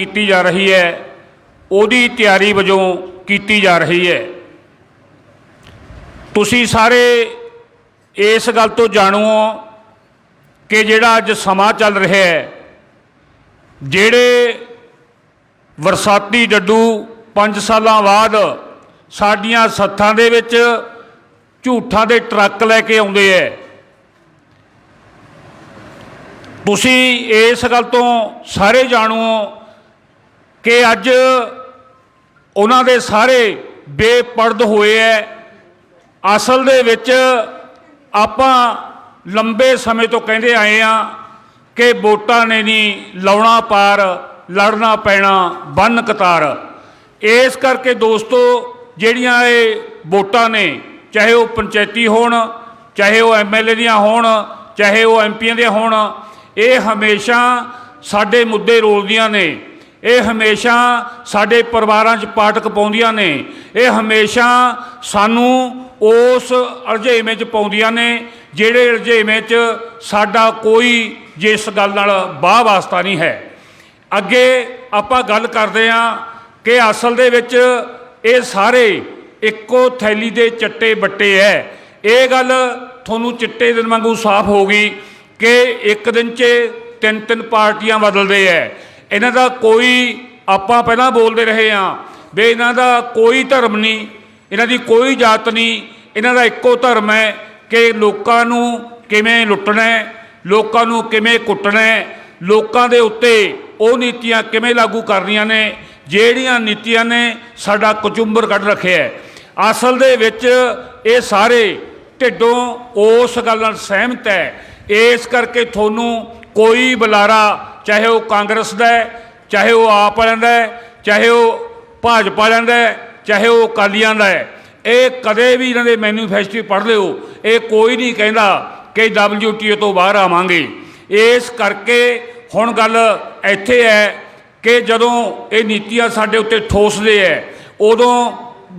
ਕੀਤੀ ਜਾ ਰਹੀ ਹੈ, ਉਹਦੀ ਤਿਆਰੀ ਵਜੋਂ ਕੀਤੀ ਜਾ ਰਹੀ ਹੈ। ਤੁਸੀਂ ਸਾਰੇ ਇਸ ਗੱਲ ਤੋਂ ਜਾਣੂ ਹੋ ਕਿ ਜਿਹੜਾ ਅੱਜ ਸਮਾਂ ਚੱਲ ਰਿਹਾ ਹੈ, ਜਿਹੜੇ ਵਰਸਾਤੀ ਡੱਡੂ 5 ਸਾਲਾਂ ਬਾਅਦ ਸਾਡੀਆਂ ਸੱਥਾਂ ਦੇ ਵਿੱਚ ਝੂਠਾਂ ਦੇ ਟਰੱਕ ਲੈ ਕੇ ਆਉਂਦੇ ਐ ਤੁਸੀਂ ਇਸ ਗੱਲ ਤੋਂ ਸਾਰੇ ਜਾਣੂ ਕਿ ਅੱਜ ਉਹਨਾਂ ਦੇ ਸਾਰੇ ਬੇਪਰਦ ਹੋਏ ਐ। ਅਸਲ ਦੇ ਵਿੱਚ ਆਪਾਂ ਲੰਬੇ ਸਮੇਂ ਤੋਂ ਕਹਿੰਦੇ ਆਏ ਆ ਕਿ ਵੋਟਾਂ ਨੇ ਨਹੀਂ ਲਾਉਣਾ ਪਾਰ, ਲੜਨਾ ਪੈਣਾ ਬੰਨ ਕਤਾਰ। ਇਸ ਕਰਕੇ ਦੋਸਤੋ, ਜਿਹੜੀਆਂ ਇਹ ਵੋਟਾਂ ਨੇ, ਚਾਹੇ ਉਹ ਪੰਚਾਇਤੀ ਹੋਣ, ਚਾਹੇ ਉਹ ਐਮਐਲਏ ਦੀਆਂ ਹੋਣ, ਚਾਹੇ ਉਹ ਐਮਪੀਆਂ ਦੀਆਂ ਹੋਣ, ਇਹ ਹਮੇਸ਼ਾ ਸਾਡੇ ਮੁੱਦੇ ਰੋਲਦੀਆਂ ਨੇ। ਇਹ ਹਮੇਸ਼ਾ ਸਾਡੇ ਪਰਿਵਾਰਾਂ 'ਚ ਪਾਟਕ ਪਾਉਂਦੀਆਂ ਨੇ। ਇਹ ਹਮੇਸ਼ਾ ਸਾਨੂੰ ਉਸ ਅਰਜੇਵੇਂ 'ਚ ਪਾਉਂਦੀਆਂ ਨੇ, ਜਿਹੜੇ ਅਰਜੇਵੇਂ 'ਚ ਸਾਡਾ ਕੋਈ ਜਿਸ ਗੱਲ ਨਾਲ ਬਾਹ ਵਾਸਤਾ ਨਹੀਂ ਹੈ। ਅੱਗੇ ਆਪਾਂ ਗੱਲ ਕਰਦੇ ਹਾਂ ਕਿ ਅਸਲ ਦੇ ਵਿੱਚ ਇਹ ਸਾਰੇ ਇੱਕੋ ਥੈਲੀ ਦੇ ਚੱਟੇ ਬੱਟੇ ਐ। ਇਹ ਗੱਲ ਤੁਹਾਨੂੰ ਚਿੱਟੇ ਦਿਨ ਵਾਂਗੂ ਸਾਫ਼ ਹੋ ਗਈ ਕਿ ਇੱਕ ਦਿਨ 'ਚ ਤਿੰਨ ਤਿੰਨ ਪਾਰਟੀਆਂ ਬਦਲਦੇ ਐ। ਇਹਨਾਂ ਦਾ ਕੋਈ, ਆਪਾਂ ਪਹਿਲਾਂ ਬੋਲਦੇ ਰਹੇ ਹਾਂ ਵੀ ਇਹਨਾਂ ਦਾ ਕੋਈ ਧਰਮ ਨਹੀਂ, ਇਹਨਾਂ ਦੀ ਕੋਈ ਜਾਤ ਨਹੀਂ, ਇਹਨਾਂ ਦਾ ਇੱਕੋ ਧਰਮ ਹੈ ਕਿ ਲੋਕਾਂ ਨੂੰ ਕਿਵੇਂ ਲੁੱਟਣਾ ਹੈ, ਲੋਕਾਂ ਨੂੰ ਕਿਵੇਂ ਕੁੱਟਣਾ ਹੈ, ਲੋਕਾਂ ਦੇ ਉੱਤੇ ਉਹ ਨੀਤੀਆਂ ਕਿਵੇਂ ਲਾਗੂ ਕਰਨੀਆਂ ਨੇ, ਜਿਹੜੀਆਂ ਨੀਤੀਆਂ ਨੇ ਸਾਡਾ ਕਚੁੰਬਰ ਕੱਢ ਰੱਖਿਆ ਹੈ। ਅਸਲ ਦੇ ਵਿੱਚ ਇਹ ਸਾਰੇ ਢਿੱਡੋਂ ਉਸ ਗੱਲ ਨਾਲ ਸਹਿਮਤ ਹੈ। ਇਸ ਕਰਕੇ ਤੁਹਾਨੂੰ ਕੋਈ ਬੁਲਾਰਾ, ਚਾਹੇ ਉਹ ਕਾਂਗਰਸ ਦਾ ਹੈ, ਚਾਹੇ ਉਹ ਆਪ ਵਾਲਿਆਂ ਦਾ ਹੈ, ਚਾਹੇ ਉਹ ਭਾਜਪਾ ਵਾਲਿਆਂ ਦਾ ਹੈ, ਚਾਹੇ ਉਹ ਅਕਾਲੀਆਂ ਦਾ ਹੈ, ਇਹ ਕਦੇ ਵੀ ਇਹਨਾਂ ਦੇ ਮੈਨੀਫੈਸਟੋ ਪੜ੍ਹ ਲਿਓ। ਇਹ ਕੋਈ ਨਹੀਂ ਕਹਿੰਦਾ ਕਿ WTO ਤੋਂ ਬਾਹਰ ਆਵਾਂਗੇ। ਇਸ ਕਰਕੇ ਹੁਣ ਗੱਲ ਇੱਥੇ ਹੈ ਕਿ ਜਦੋਂ ਇਹ ਨੀਤੀਆਂ ਸਾਡੇ ਉੱਤੇ ਠੋਸਦੇ ਐ ਉਦੋਂ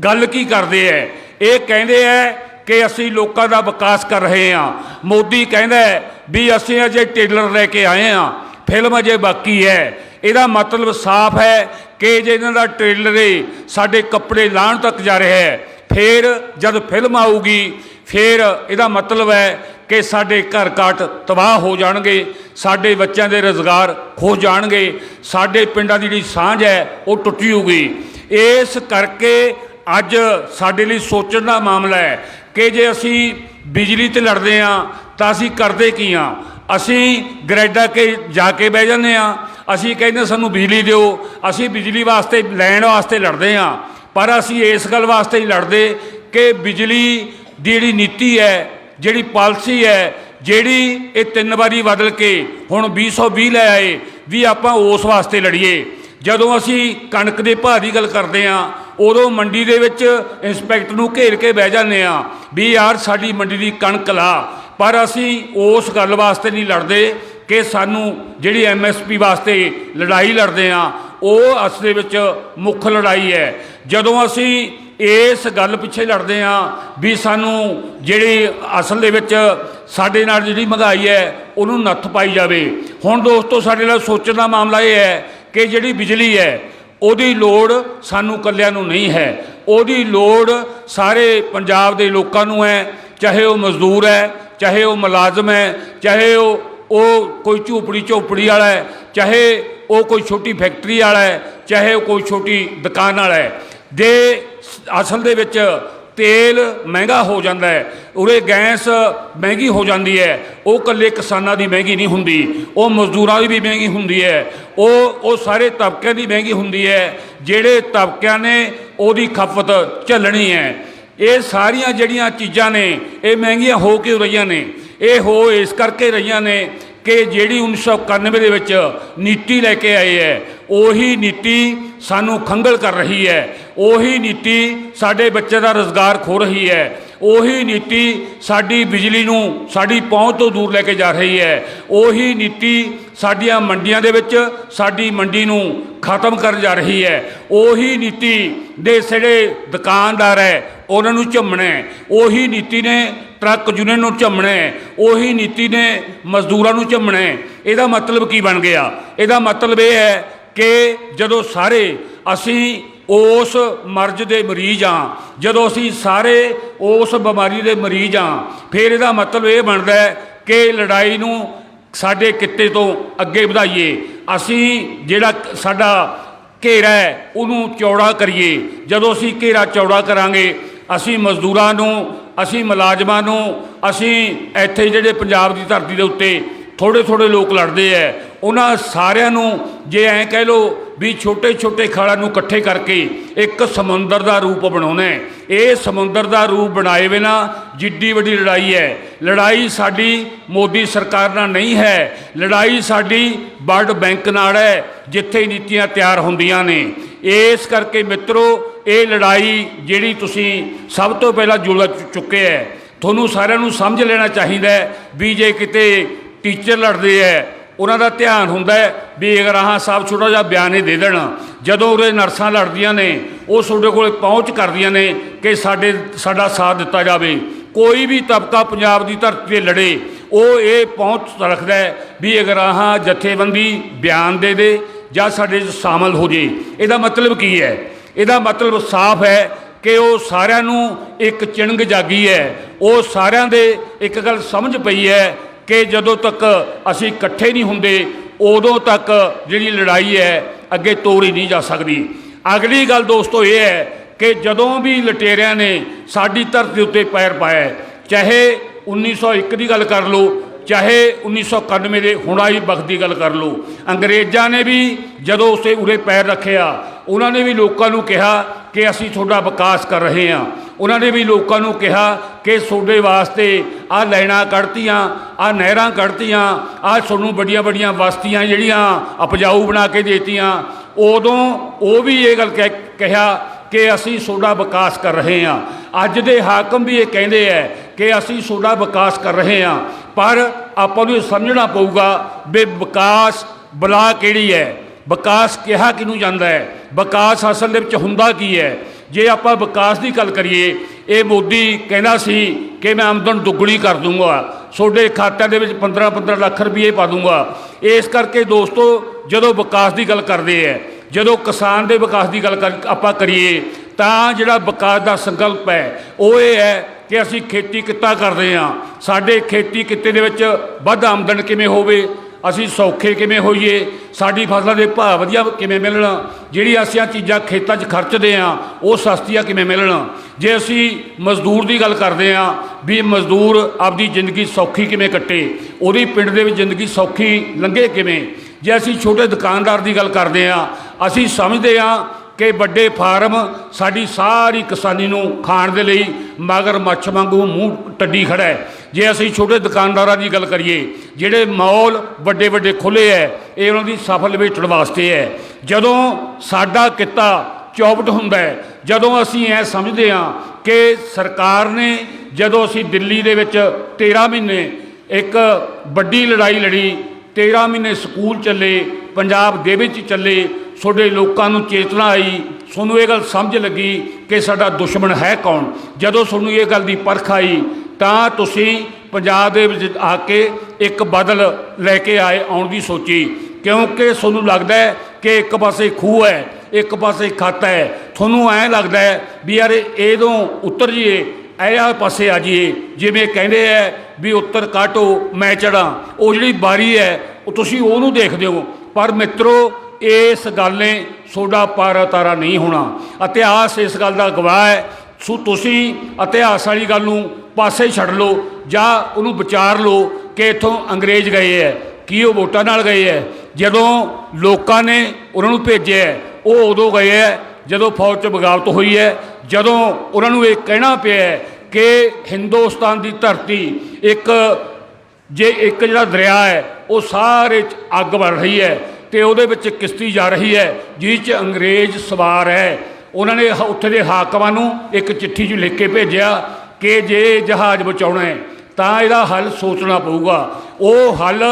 ਗੱਲ ਕੀ ਕਰਦੇ ਐ ਇਹ ਕਹਿੰਦੇ ਐ ਕਿ ਅਸੀਂ ਲੋਕਾਂ ਦਾ ਵਿਕਾਸ ਕਰ ਰਹੇ ਹਾਂ। ਮੋਦੀ ਕਹਿੰਦਾ ਵੀ ਅਸੀਂ ਅਜੇ ਟੇਲਰ ਲੈ ਕੇ ਆਏ ਹਾਂ। ਫਿਲਮ ਅਜੇ ਬਾਕੀ ਹੈ। ਇਹਦਾ ਮਤਲਬ ਸਾਫ਼ ਹੈ ਕਿ ਜੇ ਇਹਨਾਂ ਦਾ ਟ੍ਰੇਲਰ ਏ ਸਾਡੇ ਕੱਪੜੇ ਲਾਹਣ ਤੱਕ ਜਾ ਰਿਹਾ ਹੈ, ਫਿਰ ਜਦ ਫਿਲਮ ਆਊਗੀ, ਫਿਰ ਇਹਦਾ ਮਤਲਬ ਹੈ ਕਿ ਸਾਡੇ ਘਰ ਘਾਟ ਤਬਾਹ ਹੋ ਜਾਣਗੇ, ਸਾਡੇ ਬੱਚਿਆਂ ਦੇ ਰੋਜ਼ਗਾਰ ਖੋ ਜਾਣਗੇ, ਸਾਡੇ ਪਿੰਡਾਂ ਦੀ ਜਿਹੜੀ ਸਾਂਝ ਹੈ ਉਹ ਟੁੱਟੀ ਹੋਊਗੀ। ਇਸ ਕਰਕੇ ਅੱਜ ਸਾਡੇ ਲਈ ਸੋਚਣ ਦਾ ਮਾਮਲਾ ਹੈ ਕਿ ਜੇ ਅਸੀਂ ਬਿਜਲੀ ਤੇ ਲੜਦੇ ਹਾਂ, ਤਾਂ ਅਸੀਂ ਕਰਦੇ ਕੀ ਹਾਂ? ਅਸੀਂ ਗ੍ਰੈਡਾ ਕੇ ਜਾ ਕੇ ਬਹਿ ਜਾਂਦੇ ਹਾਂ। ਅਸੀਂ ਕਹਿੰਦੇ ਸਾਨੂੰ ਬਿਜਲੀ ਦਿਓ। ਅਸੀਂ ਬਿਜਲੀ ਵਾਸਤੇ, ਲੈਣ ਵਾਸਤੇ ਲੜਦੇ ਹਾਂ। ਪਰ ਅਸੀਂ ਇਸ ਗੱਲ ਵਾਸਤੇ ਹੀ ਲੜਦੇ ਕਿ ਬਿਜਲੀ ਦੀ ਜਿਹੜੀ ਨੀਤੀ ਹੈ, ਜਿਹੜੀ ਪਾਲਿਸੀ ਹੈ, ਜਿਹੜੀ ਇਹ ਤਿੰਨ ਵਾਰੀ ਬਦਲ ਕੇ ਹੁਣ 220 ਲੈ ਆਏ, ਵੀ ਆਪਾਂ ਉਸ ਵਾਸਤੇ ਲੜੀਏ। ਜਦੋਂ ਅਸੀਂ ਕਣਕ ਦੇ ਭਾਅ ਦੀ ਗੱਲ ਕਰਦੇ ਹਾਂ ਉਦੋਂ ਮੰਡੀ ਦੇ ਵਿੱਚ ਇੰਸਪੈਕਟਰ ਨੂੰ ਘੇਰ ਕੇ ਬਹਿ ਜਾਂਦੇ ਹਾਂ ਵੀ ਯਾਰ ਸਾਡੀ ਮੰਡੀ ਦੀ ਕਣਕ ਲਾ। ਪਰ ਅਸੀਂ ਉਸ ਗੱਲ ਵਾਸਤੇ ਨਹੀਂ ਲੜਦੇ ਕਿ ਸਾਨੂੰ ਜਿਹੜੀ ਐਮਐਸਪੀ ਵਾਸਤੇ ਲੜਾਈ ਲੜਦੇ ਹਾਂ, ਉਹ ਅਸਲ ਦੇ ਵਿੱਚ ਮੁੱਖ ਲੜਾਈ ਹੈ। ਜਦੋਂ ਅਸੀਂ ਇਸ ਗੱਲ ਪਿੱਛੇ ਲੜਦੇ ਹਾਂ ਵੀ ਸਾਨੂੰ ਜਿਹੜੀ ਅਸਲ ਦੇ ਵਿੱਚ ਸਾਡੇ ਨਾਲ ਜਿਹੜੀ ਮਹਿੰਗਾਈ ਹੈ, ਉਹਨੂੰ ਨੱਥ ਪਾਈ ਜਾਵੇ। ਹੁਣ ਦੋਸਤੋ, ਸਾਡੇ ਨਾਲ ਸੋਚਣ ਦਾ ਮਾਮਲਾ ਇਹ ਹੈ ਕਿ ਜਿਹੜੀ ਬਿਜਲੀ ਹੈ ਉਹਦੀ ਲੋੜ ਸਾਨੂੰ ਕੱਲਿਆਂ ਨੂੰ ਨਹੀਂ ਹੈ। ਉਹਦੀ ਲੋੜ ਸਾਰੇ ਪੰਜਾਬ ਦੇ ਲੋਕਾਂ ਨੂੰ ਹੈ। ਚਾਹੇ ਉਹ ਮਜ਼ਦੂਰ ਹੈ, ਚਾਹੇ ਉਹ ਮੁਲਾਜ਼ਮ ਹੈ, ਚਾਹੇ ਉਹ ਉਹ ਕੋਈ ਝੂਪੜੀ ਝੋਪੜੀ ਵਾਲਾ ਹੈ, ਚਾਹੇ ਉਹ ਕੋਈ ਛੋਟੀ ਫੈਕਟਰੀ ਵਾਲਾ ਹੈ, ਚਾਹੇ ਉਹ ਕੋਈ ਛੋਟੀ ਦੁਕਾਨ ਵਾਲਾ ਹੈ। ਦੇ ਅਸਲ ਦੇ ਵਿੱਚ ਤੇਲ ਮਹਿੰਗਾ ਹੋ ਜਾਂਦਾ ਹੈ, ਉਰੇ ਗੈਸ ਮਹਿੰਗੀ ਹੋ ਜਾਂਦੀ ਹੈ, ਉਹ ਇਕੱਲੇ ਕਿਸਾਨਾਂ ਦੀ ਮਹਿੰਗੀ ਨਹੀਂ ਹੁੰਦੀ, ਉਹ ਮਜ਼ਦੂਰਾਂ ਦੀ ਵੀ ਮਹਿੰਗੀ ਹੁੰਦੀ ਹੈ, ਉਹ ਉਹ ਸਾਰੇ ਤਬਕਿਆਂ ਦੀ ਮਹਿੰਗੀ ਹੁੰਦੀ ਹੈ, ਜਿਹੜੇ ਤਬਕਿਆਂ ਨੇ ਉਹਦੀ ਖਪਤ ਝੱਲਣੀ ਹੈ। ਇਹ ਸਾਰੀਆਂ ਜਿਹੜੀਆਂ ਚੀਜ਼ਾਂ ਨੇ, ਇਹ ਮਹਿੰਗੀਆਂ ਹੋ ਕੇ ਰਹੀਆਂ ਨੇ? ਇਹ ਹੋ ਇਸ ਕਰਕੇ ਰਹੀਆਂ ਨੇ ਕਿ ਜਿਹੜੀ 1991 ਦੇ ਵਿੱਚ ਨੀਤੀ ਲੈ ਕੇ ਆਏ ਹੈ, ਉਹੀ ਨੀਤੀ ਸਾਨੂੰ ਖੰਗਲ ਕਰ ਰਹੀ ਹੈ। ਉਹੀ ਨੀਤੀ ਸਾਡੇ ਬੱਚੇ ਦਾ ਰੋਜ਼ਗਾਰ ਖੋ ਰਹੀ ਹੈ। ਉਹੀ ਨੀਤੀ ਸਾਡੀ ਬਿਜਲੀ ਨੂੰ, ਸਾਡੀ ਪਹੁੰਚ ਤੋਂ ਦੂਰ ਲੈ ਕੇ ਜਾ ਰਹੀ ਹੈ। ਉਹੀ ਨੀਤੀ ਸਾਡੀਆਂ ਮੰਡੀਆਂ ਦੇ ਵਿੱਚ, ਸਾਡੀ ਮੰਡੀ ਨੂੰ ਖਤਮ ਕਰਨ ਜਾ ਰਹੀ ਹੈ। ਉਹੀ ਨੀਤੀ ਦੇ ਜਿਹੜੇ ਦੁਕਾਨਦਾਰ ਹੈ, ਉਹਨਾਂ ਨੂੰ ਝੰਮਣਾ ਉਹੀ ਨੀਤੀ ਨੇ ਟਰੱਕ ਯੂਨੀਅਨ ਨੂੰ ਝੰਮਣਾ ਉਹੀ ਨੀਤੀ ਨੇ ਮਜ਼ਦੂਰਾਂ ਨੂੰ ਝੰਮਣਾ ਇਹਦਾ ਮਤਲਬ ਕੀ ਬਣ ਗਿਆ? ਇਹਦਾ ਮਤਲਬ ਇਹ ਹੈ ਕਿ ਜਦੋਂ ਸਾਰੇ ਅਸੀਂ ਉਸ ਮਰਜ਼ ਦੇ ਮਰੀਜ਼ ਆ ਜਦੋਂ ਅਸੀਂ ਸਾਰੇ ਉਸ ਬਿਮਾਰੀ ਦੇ ਮਰੀਜ਼ ਆ ਫਿਰ ਇਹਦਾ ਮਤਲਬ ਇਹ ਬਣਦਾ ਹੈ ਕਿ ਲੜਾਈ ਨੂੰ ਸਾਡੇ ਕਿੱਤੇ ਤੋਂ ਅੱਗੇ ਵਧਾਈਏ। ਅਸੀਂ ਜਿਹੜਾ ਸਾਡਾ ਘੇਰਾ ਹੈ, ਉਹਨੂੰ ਚੌੜਾ ਕਰੀਏ। ਜਦੋਂ ਅਸੀਂ ਘੇਰਾ ਚੌੜਾ ਕਰਾਂਗੇ, ਅਸੀਂ ਮਜ਼ਦੂਰਾਂ ਨੂੰ ਅਸੀਂ ਮੁਲਾਜ਼ਮਾਂ ਨੂੰ, ਅਸੀਂ ਇੱਥੇ ਜਿਹੜੇ ਪੰਜਾਬ ਦੀ ਧਰਤੀ ਦੇ ਉੱਤੇ ਥੋੜੇ ਥੋੜੇ ਲੋਕ ਲੜਦੇ ਐ, ਉਹਨਾਂ ਸਾਰਿਆਂ ਨੂੰ ਜੇ ਐਂ ਕਹਿ ਲੋ ਵੀ ਛੋਟੇ ਛੋਟੇ ਖਾਲਾਂ ਨੂੰ ਇਕੱਠੇ ਕਰਕੇ ਇੱਕ ਸਮੁੰਦਰ ਦਾ ਰੂਪ ਬਣਾਉਣਾ ਇਹ ਸਮੁੰਦਰ ਦਾ ਰੂਪ ਬਣਾਏ ਬਿਨਾ ਜਿੱਡੀ ਵੱਡੀ ਲੜਾਈ ਹੈ ਲੜਾਈ ਸਾਡੀ ਮੋਦੀ ਸਰਕਾਰ ਨਾਲ ਨਹੀਂ ਹੈ, ਲੜਾਈ ਸਾਡੀ ਵਰਲਡ ਬੈਂਕ ਨਾਲ ਹੈ, ਜਿੱਥੇ ਨੀਤੀਆਂ ਤਿਆਰ ਹੁੰਦੀਆਂ ਨੇ। ਇਸ ਕਰਕੇ ਮਿੱਤਰੋ, ਇਹ ਲੜਾਈ ਜਿਹੜੀ ਤੁਸੀਂ ਸਭ ਤੋਂ ਪਹਿਲਾਂ ਜੁਲ ਚੁੱਕੇ ਹੈ ਤੁਹਾਨੂੰ ਸਾਰਿਆਂ ਨੂੰ ਸਮਝ ਲੈਣਾ ਚਾਹੀਦਾ ਹੈ ਵੀ ਜੇ ਕਿਤੇ ਟੀਚਰ ਲੜਦੇ ਐ, ਉਹਨਾਂ ਦਾ ਧਿਆਨ ਹੁੰਦਾ ਹੈ ਵੀ ਅਗਰ ਆਹ ਸਾਹਿਬ ਛੋਟਾ ਜਿਹਾ ਬਿਆਨ ਹੀ ਦੇ ਦੇਣ, ਜਦੋਂ ਉਹਦੇ ਨਰਸਾਂ ਲੜਦੀਆਂ ਨੇ, ਉਹ ਤੁਹਾਡੇ ਕੋਲ ਪਹੁੰਚ ਕਰਦੀਆਂ ਨੇ ਕਿ ਸਾਡੇ, ਸਾਡਾ ਸਾਥ ਦਿੱਤਾ ਜਾਵੇ। ਕੋਈ ਵੀ ਤਬਕਾ ਪੰਜਾਬ ਦੀ ਧਰਤੀ ਤੇ ਲੜੇ, ਉਹ ਇਹ ਪਹੁੰਚ ਰੱਖਦਾ ਹੈ ਵੀ ਅਗਰ ਆਹ ਜਥੇਬੰਦੀ ਬਿਆਨ ਦੇ ਦੇ ਜਾਂ ਸਾਡੇ 'ਚ ਸ਼ਾਮਲ ਹੋ ਜੇ। ਇਹਦਾ ਮਤਲਬ ਕੀ ਹੈ? ਇਹਦਾ ਮਤਲਬ ਸਾਫ਼ ਹੈ ਕਿ ਉਹ ਸਾਰਿਆਂ ਨੂੰ ਇੱਕ ਚਿਣਗ ਜਾਗੀ ਹੈ। ਉਹ ਸਾਰਿਆਂ ਦੇ ਇੱਕ ਗੱਲ ਸਮਝ ਪਈ ਹੈ ਕਿ ਜਦੋਂ ਤੱਕ ਅਸੀਂ ਇਕੱਠੇ ਨਹੀਂ ਹੁੰਦੇ ਉਦੋਂ ਤੱਕ ਜਿਹੜੀ ਲੜਾਈ ਹੈ ਅੱਗੇ ਤੋਰੀ ਨਹੀਂ ਜਾ ਸਕਦੀ। ਅਗਲੀ ਗੱਲ ਦੋਸਤੋ ਇਹ ਹੈ ਕਿ ਜਦੋਂ ਵੀ ਲਟੇਰਿਆਂ ਨੇ ਸਾਡੀ ਧਰਤੀ ਉੱਤੇ ਪੈਰ ਪਾਇਆ ਹੈ, ਚਾਹੇ 1901 ਦੀ ਗੱਲ ਕਰ ਲਓ ਚਾਹੇ 1991 ਦੇ ਹੁਣਾਈ ਵਕਤ ਦੀ ਗੱਲ ਕਰ ਲਓ। ਅੰਗਰੇਜ਼ਾਂ ਨੇ ਵੀ ਜਦੋਂ ਉਸੇ ਉਰੇ ਪੈਰ ਰੱਖਿਆ, ਉਹਨਾਂ ਨੇ ਵੀ ਲੋਕਾਂ ਨੂੰ ਕਿਹਾ ਕਿ ਅਸੀਂ ਤੁਹਾਡਾ ਵਿਕਾਸ ਕਰ ਰਹੇ ਹਾਂ। ਉਹਨਾਂ ਨੇ ਵੀ ਲੋਕਾਂ ਨੂੰ ਕਿਹਾ ਕਿ ਤੁਹਾਡੇ ਵਾਸਤੇ ਆਹ ਲੈਣਾ ਕੱਢਤੀਆਂ ਆਹ ਨਹਿਰਾਂ ਕੱਢਤੀਆਂ ਆਹ ਤੁਹਾਨੂੰ ਵੱਡੀਆਂ ਵੱਡੀਆਂ ਬਸਤੀਆਂ ਜਿਹੜੀਆਂ ਉਪਜਾਊ ਬਣਾ ਕੇ ਦੇਤੀਆਂ। ਉਦੋਂ ਉਹ ਵੀ ਇਹ ਗੱਲ ਕਹਿ, ਕਿਹਾ ਕਿ ਅਸੀਂ ਤੁਹਾਡਾ ਵਿਕਾਸ ਕਰ ਰਹੇ ਹਾਂ। ਅੱਜ ਦੇ ਹਾਕਮ ਵੀ ਇਹ ਕਹਿੰਦੇ ਐ ਕਿ ਅਸੀਂ ਤੁਹਾਡਾ ਵਿਕਾਸ ਕਰ ਰਹੇ ਹਾਂ। ਪਰ ਆਪਾਂ ਨੂੰ ਇਹ ਸਮਝਣਾ ਪਊਗਾ ਵੀ ਵਿਕਾਸ ਬਲਾ ਕਿਹੜੀ ਹੈ? ਵਿਕਾਸ ਕਿਹਾ ਕਿਹਨੂੰ ਜਾਂਦਾ ਹੈ? ਵਿਕਾਸ ਅਸਲ ਦੇ ਵਿੱਚ ਹੁੰਦਾ ਕੀ ਹੈ? ਜੇ ਆਪਾਂ ਵਿਕਾਸ ਦੀ ਗੱਲ ਕਰੀਏ, ਇਹ ਮੋਦੀ ਕਹਿੰਦਾ ਸੀ ਕਿ ਮੈਂ ਆਮਦਨ ਦੁੱਗਣੀ ਕਰ ਦੂੰਗਾ। ਤੁਹਾਡੇ ਖਾਤਿਆਂ ਦੇ ਵਿੱਚ 15 15 ਲੱਖ ਰੁਪਏ ਪਾ ਦੂੰਗਾ। ਇਸ ਕਰਕੇ ਦੋਸਤੋ, ਜਦੋਂ ਵਿਕਾਸ ਦੀ ਗੱਲ ਕਰਦੇ ਐ ਜਦੋਂ ਕਿਸਾਨ ਦੇ ਵਿਕਾਸ ਦੀ ਗੱਲ ਕਰ- ਆਪਾਂ ਕਰੀਏ, ਤਾਂ ਜਿਹੜਾ ਵਿਕਾਸ ਦਾ ਸੰਕਲਪ ਹੈ, ਉਹ ਇਹ ਹੈ ਕਿ ਅਸੀਂ ਖੇਤੀ ਕਿੱਤਾ ਕਰਦੇ ਹਾਂ। ਸਾਡੇ ਖੇਤੀ ਕਿੱਤੇ ਦੇ ਵਿੱਚ ਵੱਧ ਆਮਦਨ ਕਿਵੇਂ ਹੋਵੇ, ਅਸੀਂ ਸੌਖੇ ਕਿਵੇਂ ਹੋਈਏ, ਸਾਡੀ ਫਸਲਾਂ ਦੇ ਭਾਅ ਵਧੀਆ ਕਿਵੇਂ ਮਿਲਣ, ਜਿਹੜੀ ਅਸੀਂ ਚੀਜ਼ਾਂ ਖੇਤਾਂ 'ਚ ਖਰਚਦੇ ਹਾਂ, ਉਹ ਸਸਤੀਆਂ ਕਿਵੇਂ ਮਿਲਣ। ਜੇ ਅਸੀਂ ਮਜ਼ਦੂਰ ਦੀ ਗੱਲ ਕਰਦੇ ਹਾਂ ਵੀ ਮਜ਼ਦੂਰ ਆਪਦੀ ਜ਼ਿੰਦਗੀ ਸੌਖੀ ਕਿਵੇਂ ਕੱਟੇ, ਉਹਦੀ ਪਿੰਡ ਦੇ ਵਿੱਚ ਜ਼ਿੰਦਗੀ ਸੌਖੀ ਲੰਘੇ ਕਿਵੇਂ? ਜੇ ਅਸੀਂ ਛੋਟੇ ਦੁਕਾਨਦਾਰ ਦੀ ਗੱਲ ਕਰਦੇ ਹਾਂ, ਅਸੀਂ ਸਮਝਦੇ ਹਾਂ ਕਿ ਵੱਡੇ ਫਾਰਮ ਸਾਡੀ ਸਾਰੀ ਕਿਸਾਨੀ ਨੂੰ ਖਾਣ ਦੇ ਲਈ ਮਗਰ ਮੱਛ ਵਾਂਗੂ ਮੂੰਹ ਟੱਡੀ ਖੜਾ ਹੈ। ਜੇ ਅਸੀਂ ਛੋਟੇ ਦੁਕਾਨਦਾਰਾਂ ਦੀ ਗੱਲ ਕਰੀਏ, ਜਿਹੜੇ ਮੌਲ ਵੱਡੇ ਵੱਡੇ ਖੁੱਲੇ ਐ ਇਹ ਉਹਨਾਂ ਦੀ ਸਫਲ ਵੇਚਣ ਵਾਸਤੇ ਹੈ। ਜਦੋਂ ਸਾਡਾ ਕਿੱਤਾ ਚੌਪਟ ਹੁੰਦਾ ਹੈ, ਜਦੋਂ ਅਸੀਂ ਇਹ ਸਮਝਦੇ ਹਾਂ ਕਿ ਸਰਕਾਰ ਨੇ ਜਦੋਂ ਅਸੀਂ ਦਿੱਲੀ ਦੇ ਵਿੱਚ 13 ਮਹੀਨੇ ਇੱਕ ਵੱਡੀ ਲੜਾਈ ਲੜੀ 13 ਮਹੀਨੇ ਸਕੂਲ ਚੱਲੇ, ਪੰਜਾਬ ਦੇ ਵਿੱਚ ਚੱਲੇ ਤੁਹਾਡੇ ਲੋਕਾਂ ਨੂੰ ਚੇਤਨਾ ਆਈ, ਤੁਹਾਨੂੰ ਇਹ ਗੱਲ ਸਮਝ ਲੱਗੀ ਕਿ ਸਾਡਾ ਦੁਸ਼ਮਣ ਹੈ ਕੌਣ? ਜਦੋਂ ਤੁਹਾਨੂੰ ਇਹ ਗੱਲ ਦੀ ਪਰਖ ਆਈ, ਤਾਂ ਤੁਸੀਂ ਪੰਜਾਬ ਦੇ ਵਿੱਚ ਆ ਕੇ ਇੱਕ ਬਦਲ ਲੈ ਕੇ ਆਏ ਆਉਣ ਦੀ ਸੋਚੀ। ਕਿਉਂਕਿ ਤੁਹਾਨੂੰ ਲੱਗਦਾ ਹੈ ਕਿ ਇੱਕ ਪਾਸੇ ਖੂਹ ਹੈ, ਇੱਕ ਪਾਸੇ ਖੱਤ ਹੈ। ਤੁਹਾਨੂੰ ਐਂ ਲੱਗਦਾ ਹੈ ਵੀ ਯਾਰ ਇਹਦੋਂ ਉਤਰ ਜੀਏ ਐਆ ਪਾਸੇ ਆ ਜੀਏ ਜਿਵੇਂ ਕਹਿੰਦੇ ਐ ਵੀ ਉੱਤਰ ਕਾਟੋ, ਮੈਂ ਚੜਾਂ ਉਹ ਜਿਹੜੀ ਬਾਰੀ ਹੈ, ਉਹ ਤੁਸੀਂ ਉਹਨੂੰ ਦੇਖਦੇ ਹੋ। ਪਰ ਮਿੱਤਰੋ ਇਸ ਗੱਲ ਨੇ ਸੋਡਾ ਪਾਰਾ ਤਾਰਾ ਨਹੀਂ ਹੋਣਾ। ਇਤਿਹਾਸ ਇਸ ਗੱਲ ਦਾ ਗਵਾਹ ਹੈ। ਸੋ ਤੁਸੀਂ ਇਤਿਹਾਸ ਵਾਲੀ ਗੱਲ ਨੂੰ ਪਾਸੇ ਛੱਡ ਲਓ ਜਾਂ ਉਹਨੂੰ ਵਿਚਾਰ ਲਓ ਕਿ ਇਥੋਂ ਅੰਗਰੇਜ਼ ਗਏ ਐ ਕੀ ਉਹ ਵੋਟਾਂ ਨਾਲ ਗਏ ਐ ਜਦੋਂ ਲੋਕਾਂ ਨੇ ਉਹਨਾਂ ਨੂੰ ਭੇਜਿਆ ਉਹ ਉਦੋਂ ਗਏ ਐ ਜਦੋਂ ਫੌਜ 'ਚ ਬਗਾਵਤ ਹੋਈ ਹੈ, ਜਦੋਂ ਉਹਨਾਂ ਨੂੰ ਇਹ ਕਹਿਣਾ ਪਿਆ ਕਿ ਹਿੰਦੁਸਤਾਨ ਦੀ ਧਰਤੀ ਇੱਕ, ਜੇ ਇੱਕ ਜਿਹੜਾ ਦਰਿਆ ਹੈ, ਉਹ ਸਾਰੇ 'ਚ ਅੱਗ ਬਣ ਰਹੀ ਹੈ। ਤੇ ਉਹਦੇ ਵਿੱਚ ਕਿਸ਼ਤੀ ਜਾ ਰਹੀ ਹੈ, ਜਿਸ 'ਚ ਅੰਗਰੇਜ਼ ਸਵਾਰ ਹੈ। ਉਹਨਾਂ ਨੇ ਉੱਥੇ ਦੇ ਹਾਕਮਾਂ ਨੂੰ ਇੱਕ ਚਿੱਠੀ 'ਚ ਲਿਖ ਕੇ ਭੇਜਿਆ ਕਿ ਜੇ ਜਹਾਜ਼ ਬਚਾਉਣਾ ਹੈ, ਤਾਂ ਇਹਦਾ ਹੱਲ ਸੋਚਣਾ ਪਊਗਾ। ਉਹ ਹੱਲ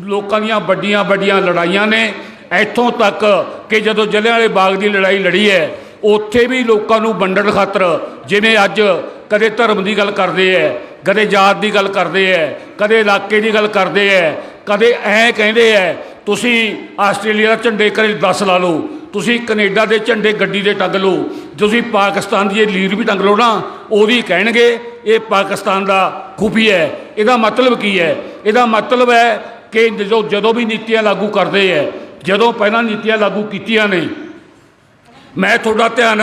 ਲੋਕਾਂ ਦੀਆਂ ਵੱਡੀਆਂ ਵੱਡੀਆਂ ਲੜਾਈਆਂ ਨੇ। ਇੱਥੋਂ ਤੱਕ ਕਿ ਜਦੋਂ ਜਲਿਆਂਵਾਲੇ ਬਾਗ ਦੀ ਲੜਾਈ ਲੜੀ ਹੈ, ਉੱਥੇ ਵੀ ਲੋਕਾਂ ਨੂੰ ਵੰਡਣ ਖਾਤਰ ਜਿਵੇਂ ਅੱਜ ਕਦੇ ਧਰਮ ਦੀ ਗੱਲ ਕਰਦੇ ਐ ਕਦੇ ਜਾਤ ਦੀ ਗੱਲ ਕਰਦੇ ਐ ਕਦੇ ਇਲਾਕੇ ਦੀ ਗੱਲ ਕਰਦੇ ਐ ਕਦੇ ਐ ਕਹਿੰਦੇ ਐ ਤੁਸੀਂ ਆਸਟ੍ਰੇਲੀਆ ਦਾ ਝੰਡੇ ਕਰੇ 10 ਲਾ ਲਓ, ਤੁਸੀਂ ਕੈਨੇਡਾ ਦੇ ਝੰਡੇ ਗੱਡੀ ਦੇ ਟੰਗ ਲਓ, ਤੁਸੀਂ ਪਾਕਿਸਤਾਨ ਦੀ ਇਹ ਲੀਰ ਵੀ ਟੰਗ ਲਓ ਨਾ ਉਹਦੀ ਕਹਿਣਗੇ, ਇਹ ਪਾਕਿਸਤਾਨ ਦਾ ਖੂਬੀ ਹੈ। ਇਹਦਾ ਮਤਲਬ ਕੀ ਹੈ? ਇਹਦਾ ਮਤਲਬ ਹੈ ਕਿ ਜਦੋਂ ਜਦੋਂ ਵੀ ਨੀਤੀਆਂ ਲਾਗੂ ਕਰਦੇ ਹੈ, ਜਦੋਂ ਪਹਿਲਾਂ ਨੀਤੀਆਂ ਲਾਗੂ ਕੀਤੀਆਂ ਨੇ, ਮੈਂ ਤੁਹਾਡਾ ਧਿਆਨ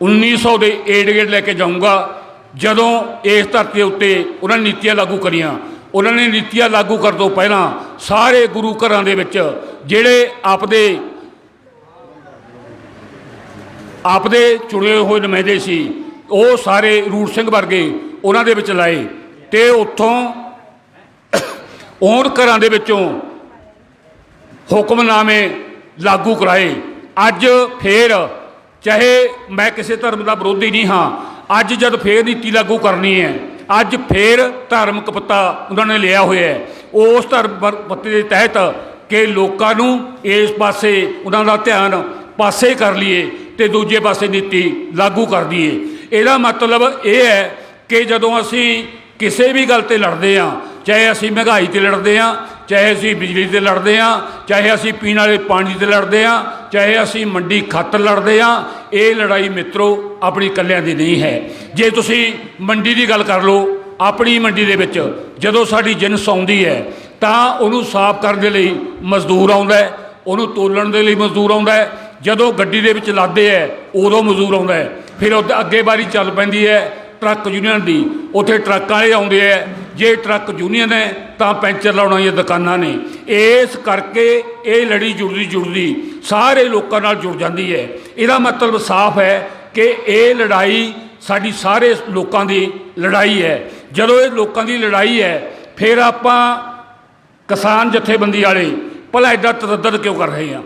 1900 ਦੇ ਏਡ ਗੇਟ ਲੈ ਕੇ ਜਾਊਂਗਾ, ਜਦੋਂ ਇਸ ਧਰਤੀ ਉੱਤੇ ਉਹਨਾਂ ਨੀਤੀਆਂ ਲਾਗੂ ਕਰੀਆਂ। ਉਹਨਾਂ ਨੇ ਨੀਤੀਆਂ ਲਾਗੂ ਕਰਨ ਤੋਂ ਪਹਿਲਾਂ ਸਾਰੇ ਗੁਰੂ ਘਰਾਂ ਦੇ ਵਿੱਚ ਜਿਹੜੇ ਆਪਦੇ ਆਪਦੇ ਚੁਣੇ ਹੋਏ ਨੁਮਾਇੰਦੇ ਸੀ, ਉਹ ਸਾਰੇ ਰੂਟ ਸਿੰਘ ਵਰਗੇ ਉਹਨਾਂ ਦੇ ਵਿੱਚ ਲਾਏ ਤੇ ਉੱਥੋਂ ਔਰ ਘਰਾਂ ਦੇ ਵਿੱਚੋਂ ਹੁਕਮਨਾਮੇ ਲਾਗੂ ਕਰਾਏ। ਅੱਜ ਫੇਰ ਚਾਹੇ ਮੈਂ ਕਿਸੇ ਧਰਮ ਦਾ ਵਿਰੋਧੀ ਨਹੀਂ ਹਾਂ, ਅੱਜ ਜਦ ਫੇਰ ਨੀਤੀ ਲਾਗੂ ਕਰਨੀ ਹੈ ਅੱਜ ਫੇਰ ਧਾਰਮਿਕ ਪੱਤਾ ਉਹਨਾਂ ਨੇ ਲਿਆ ਹੋਇਆ ਹੈ। ਉਸ ਧਰਮ ਪੱਤੇ ਦੇ ਤਹਿਤ ਕਿ ਲੋਕਾਂ ਨੂੰ ਇਸ ਪਾਸੇ ਉਹਨਾਂ ਦਾ ਧਿਆਨ ਪਾਸੇ ਕਰ ਲਈਏ ਤੇ ਦੂਜੇ ਪਾਸੇ ਨੀਤੀ ਲਾਗੂ ਕਰ ਦਈਏ। ਇਹਦਾ ਮਤਲਬ ਇਹ ਹੈ ਕਿ ਜਦੋਂ ਅਸੀਂ ਕਿਸੇ ਵੀ ਗੱਲ ਤੇ ਲੜਦੇ ਹਾਂ, ਚਾਹੇ ਅਸੀਂ ਮਹਿੰਗਾਈ ਤੇ ਲੜਦੇ ਹਾਂ, ਚਾਹੇ ਅਸੀਂ ਬਿਜਲੀ ਤੇ ਲੜਦੇ ਹਾਂ, ਚਾਹੇ ਅਸੀਂ ਪੀਣ ਵਾਲੇ ਪਾਣੀ ਤੇ ਲੜਦੇ ਹਾਂ, ਚਾਹੇ ਅਸੀਂ ਮੰਡੀ ਖਾਤਰ ਲੜਦੇ ਹਾਂ ਇਹ ਲੜਾਈ ਮਿੱਤਰੋ ਆਪਣੀ ਇਕੱਲਿਆਂ ਦੀ ਨਹੀਂ ਹੈ। ਜੇ ਤੁਸੀਂ ਮੰਡੀ ਦੀ ਗੱਲ ਕਰ ਲਓ, ਆਪਣੀ ਮੰਡੀ ਦੇ ਵਿੱਚ ਜਦੋਂ ਸਾਡੀ ਜਿਨਸ ਆਉਂਦੀ ਹੈ, ਤਾਂ ਉਹਨੂੰ ਸਾਫ਼ ਕਰਨ ਦੇ ਲਈ ਮਜ਼ਦੂਰ ਆਉਂਦਾ ਹੈ, ਉਹਨੂੰ ਤੋਲਣ ਦੇ ਲਈ ਮਜ਼ਦੂਰ ਆਉਂਦਾ ਹੈ। ਜਦੋਂ ਗੱਡੀ ਦੇ ਵਿੱਚ ਲਾਦੇ ਹੈ, ਉਦੋਂ ਮਜ਼ਦੂਰ ਆਉਂਦਾ ਹੈ। ਫਿਰ ਉਹ ਅੱਗੇ ਵਾਰੀ ਚੱਲ ਪੈਂਦੀ ਹੈ, ਟਰੱਕ ਯੂਨੀਅਨ ਦੀ, ਉੱਥੇ ਟਰੱਕਾਂ ਵਾਲੇ ਆਉਂਦੇ ਹੈ ਜੇ ਟਰੱਕ ਯੂਨੀਅਨ ਹੈ, ਤਾਂ ਪੈਂਚਰ ਲਾਉਣ ਵਾਲੀਆਂ ਦੁਕਾਨਾਂ ਨੇ। ਇਸ ਕਰਕੇ ਇਹ ਲੜੀ ਜੁੜਦੀ ਜੁੜਦੀ ਸਾਰੇ ਲੋਕਾਂ ਨਾਲ ਜੁੜ ਜਾਂਦੀ ਹੈ। ਇਹਦਾ ਮਤਲਬ ਸਾਫ਼ ਹੈ ਕਿ ਇਹ ਲੜਾਈ ਸਾਡੀ ਸਾਰੇ ਲੋਕਾਂ ਦੀ ਲੜਾਈ ਹੈ। ਜਦੋਂ ਇਹ ਲੋਕਾਂ ਦੀ ਲੜਾਈ ਹੈ, ਫਿਰ ਆਪਾਂ ਕਿਸਾਨ ਜਥੇਬੰਦੀ ਵਾਲੇ ਭਲਾ ਐਡਾ ਤਰੱਦਦ ਕਿਉਂ ਕਰ ਰਹੇ ਆ